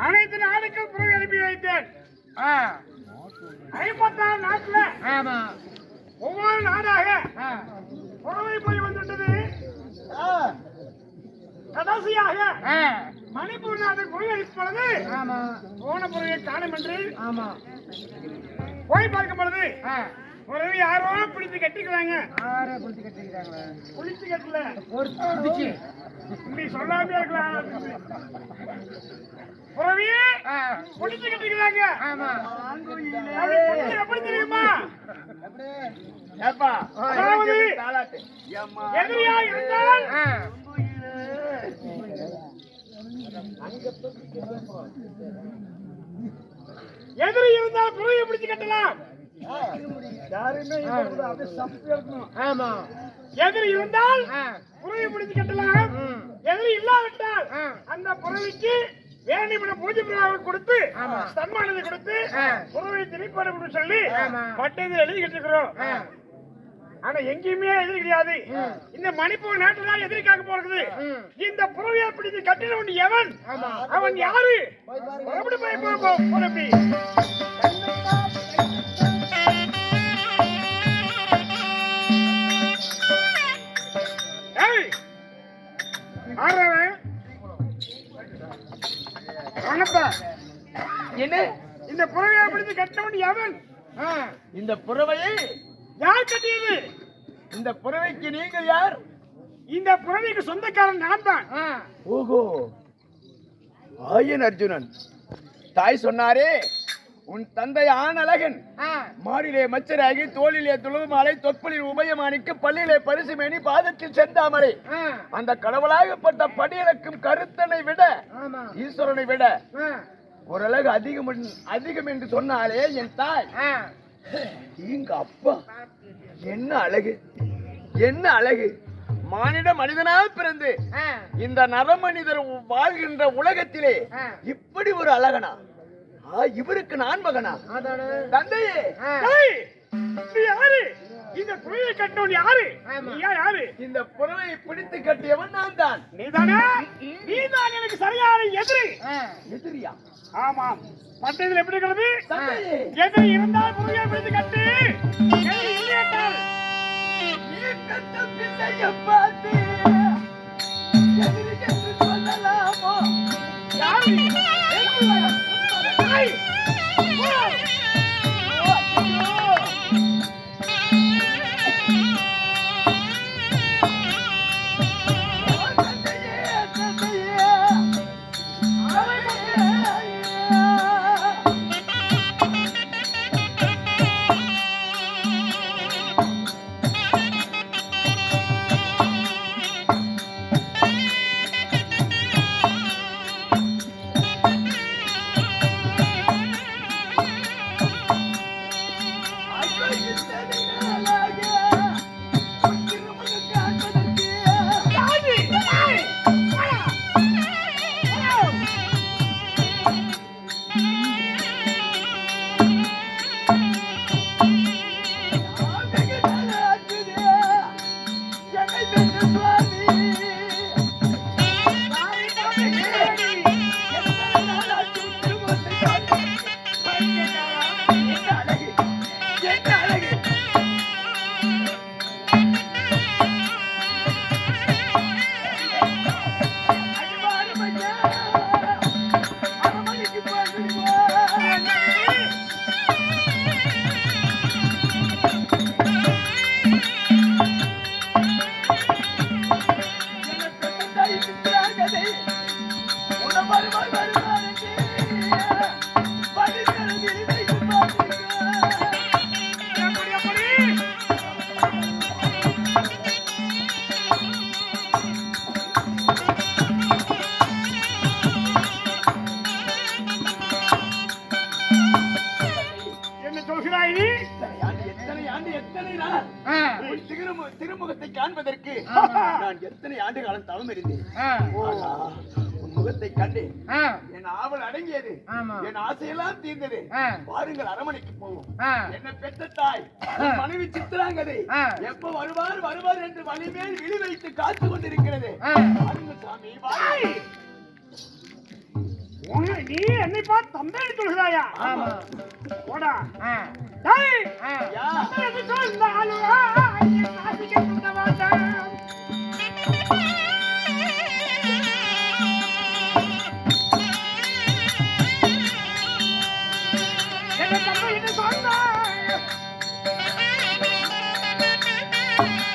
அனைத்து நாடுக்கும் புறவை அனுப்பி வைத்தேன். ஐம்பத்தாறு நாட்டுல ஆமா. ஒவ்வொரு நாடாக புறவை போய் வந்துட்டது. ஆ, கடைசியாக ஆ, மணிப்பூர் புறவை அனுப்பி பொழுது ஆமா. போன புறவை காணும் என்று ஆமா. போய் பார்க்கும் பொழுது ஆ, புறவை யாரோ பிடித்து கட்டிக்கிறாங்க. ஆறு புடிச்சு கட்டிக்கிறாங்களே? குளிச்சு கட்டல. ஒரு புடிச்சு. நீ சொல்லாமே இருக்கலாம். புறவையே ஆ, குளிச்சு கட்டிக்கிறாங்க ஆமா. எப்படி தெரியுமா? ஏப்பா அதாவது எதிரியா இருந்தால்? ஆ, எதிரி இருந்தால் புறவையை பிடிச்சு கட்டலாம். ஆமா. எதிரி இருந்தால் ஆ, புறவை பிடிச்சு கட்டலாம். ம், எதிரி இல்லாவிட்டால் ஆ, அந்த புறவைக்கு வேண்டிய பூஜை பிராவை கொடுத்து. சன்மானத்தை கொடுத்து. புறவை திருப்பி சொல்லி ஆமா. பட்டயத்தில் எழுதி கட்டிருக்கிறோம் ஆ, ஆனா எங்கேயுமே எதிரி கிடையாது. இந்த மணிப்பூர் நாட்டுல தான் எதிரிக்காக போறது. இந்த புறவையை பிடித்து கட்டினவன் எவன். அவன் யாரு எப்படி போய் ஆ, இந்த புறவையை யார் கட்டியது? இந்த புறவைக்கு நீங்கள் யார்? இந்த புறவைக்கு சொந்தக்காரன் நான் தான். ஓஹோ. ஆயன் அர்ஜுனன். தாய் சொன்னாரே உன் தந்தை ஆண் அழகன். மாடிலே மச்சராகி தோளிலே துளுமாலை தொப்புளில் உபயமானிக்கு பள்ளியிலே பரிசுமேனி பாதத்தில் செந்தாமரை. அந்த கடவுளாகப்பட்ட படியலக்கும் கருத்தனை விட ஆமா. ஈஸ்வரனை விட ஓரளவு அதிகம் அதிகம் என்று சொன்னாலே என் தாய். எங்க அப்பா? என்ன அழகு? என்ன அழகு? மானிட மனிதனாக பிறந்து இந்த நரமனிதர் வாழ்கின்ற உலகத்திலே. இப்படி ஒரு அழகனா? இவருக்கு நான் மகனா. தந்தையே யாரு? இந்த புறவையை கட்டினவன் யாரு? யாரு? இந்த புறவை பிடித்து கட்டியவன் நான் தான். நீதானே. நீதான் எனக்கு சரியான எதிரி. எதிரியா? ஆமாம். பட்டயத்தில் எப்படி தந்தையே எதிரி இருந்தால் புறவையை பிடித்து கட்டு பார்த்து சொல்லலாமோ? யாரு? நான் எத்தனை ஆண்டு காலம் தவம் இருந்தேன் முகத்தை கண்டேன் என் ஆவல் அடங்கியது. என் ஆசையெல்லாம் தீர்ந்தது ஆ. வாருங்கள் அரமனைக்கு போவோம். என்ன பெற்ற தாய் மனைவி சித்திராங்கதை. எப்ப வருவார் வருவார் என்று வழிமேல் விழி வைத்து காத்து கொண்டிருக்கிறது சாமி நீ என்னை பார்த்து தந்தை சொல்கிறாயா. போடா என்னை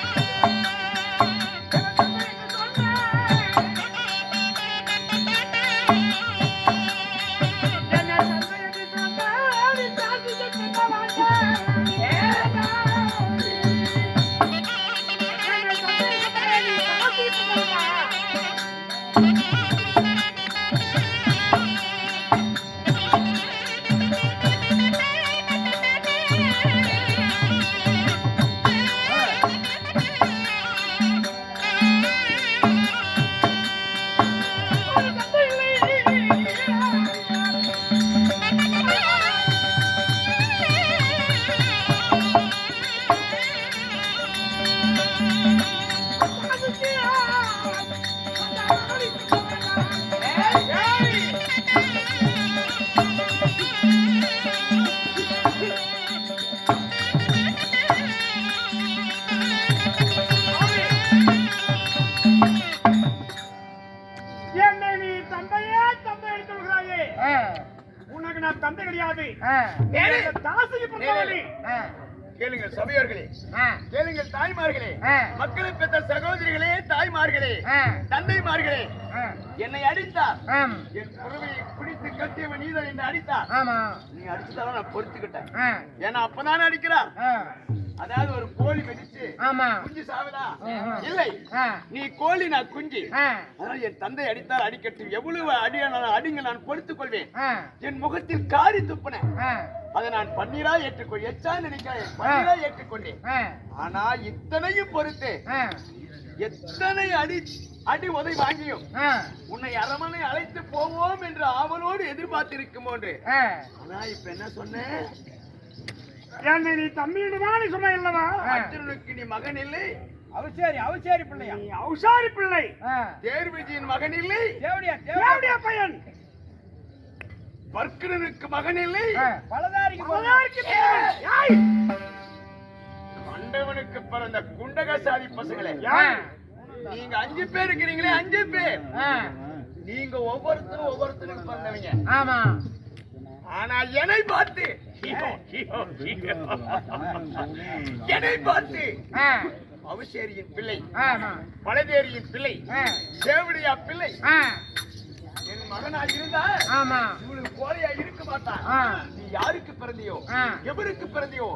பிறந்தவனே. ஆ, கேளுங்கள் சபையோர்களே கேளுங்கள் தாய்மார்களே. மக்களை பெற்ற சகோதரிகளே தாய்மார்களே. தந்தைமார்களே. என்னை அடித்தார். என் குறவையை பிடித்து கட்டியவன் நீதான் என்னை அடித்தார். நீ அடிச்சதால நான் பொறுத்துக்கிட்டேன். ஏன்னா அப்பதானே அடிக்கிறார். அதாவது ஒரு கோழி வெடிச்சு ஆமா, குஞ்சு சாவுதா. இல்லை. நீ கோழி நான் குஞ்சு அதனால் என் தந்தை அடித்தால் அடிக்கட்டும் எவ்வளவு அடிய நான் அடிங்க நான் பொறுத்துக் கொள்வேன். என் முகத்தில் காரி துப்பினேன் ஆ, அதை நான் பன்னீரா ஏற்றுக்கொள். எச்சா நினைக்கிறேன் பன்னீரா ஏற்றுக்கொண்டேன். ஆனா இத்தனையும் பொறுத்து எத்தனை அடி அடி உதை வாங்கியும் உன்னை அரமனை அழைத்து போவோம் என்று ஆவலோடு எதிர்பார்த்திருக்கும் போன்று. ஆனா இப்ப என்ன சொன்னேன்? என்னை நீ தம்பியிடுதான் நீ சொன்ன இல்லவா அர்ஜுனனுக்கு நீ மகன் இல்லை. அவசேரி அவசேரி பிள்ளையா நீ அவுசாரி பிள்ளை. ஆ, தேர்விஜியின் மகன் இல்லை. தேவடியா தேவடியா. பையன். வர்க்கனனுக்கு மகன் இல்லை. பலதாரிக்கு. யாய்? கண்டவனுக்கு பிறந்த குண்டகசாலி பசங்களே. நீங்க அஞ்சு பேர் இருக்கிறீங்களே அஞ்சு பேர். நீங்க ஒவ்வொருத்தரும் ஒவ்வொருத்தருக்கு பிறந்தவங்க. ஆமா. ஆனா என்னை பார்த்து என்னை பார்த்து அவசேரியின் பிள்ளை ஆமா பலதேரியின் பிள்ளை சேவடியா பிள்ளை. என் மகனா இருந்தா ஆமா. இவளுக்கு கோழையா இருக்க மாட்டான். நீ யாருக்கு பிறந்தியோ. எவருக்கு பிறந்தியோ.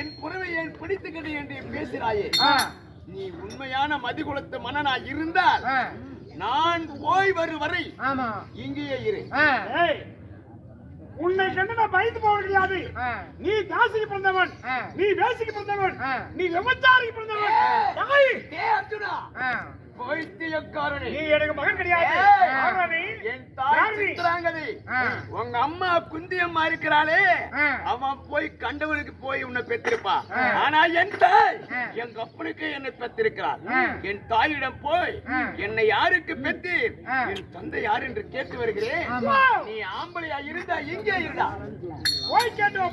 என் புறவை ஏன் பிடித்துக்கிட்டு என்று பேசுகிறாயே. நீ உண்மையான மதிகுலத்து மன்னனா இருந்தால் நான் போய் வரும் வரை இங்கேயே இரு. உன்னை கண்டு நான் பயந்து போக கிடையாது நீ தாசிக்கு பிறந்தவன். நீ வேசிக்கு பிறந்தவன். நீ விபச்சாரிக்கு பிறந்தவன். அர்ஜுனா. பைத்தியக்காரனே நீ எனக்கு மகன் கிடையாது? என் தாய் ஆ. உங்க அம்மா குந்தி அம்மா இருக்கிறாளே. அவன் போய் கண்டவனுக்கு போய் உன்னை பெற்றிருப்பா. ஆனா என் தாய். எங்க அப்பனுக்கு என்னை பெற்றிருக்கிறார். என் தாயிடம் போய். என்னை யாருக்கு பெற்றீர் ஆ. என் தந்தை யார் என்று கேட்டு வருகிறேன். நீ ஆம்பளையா இருந்தா இங்கே இருந்தா போய் கேட்டு.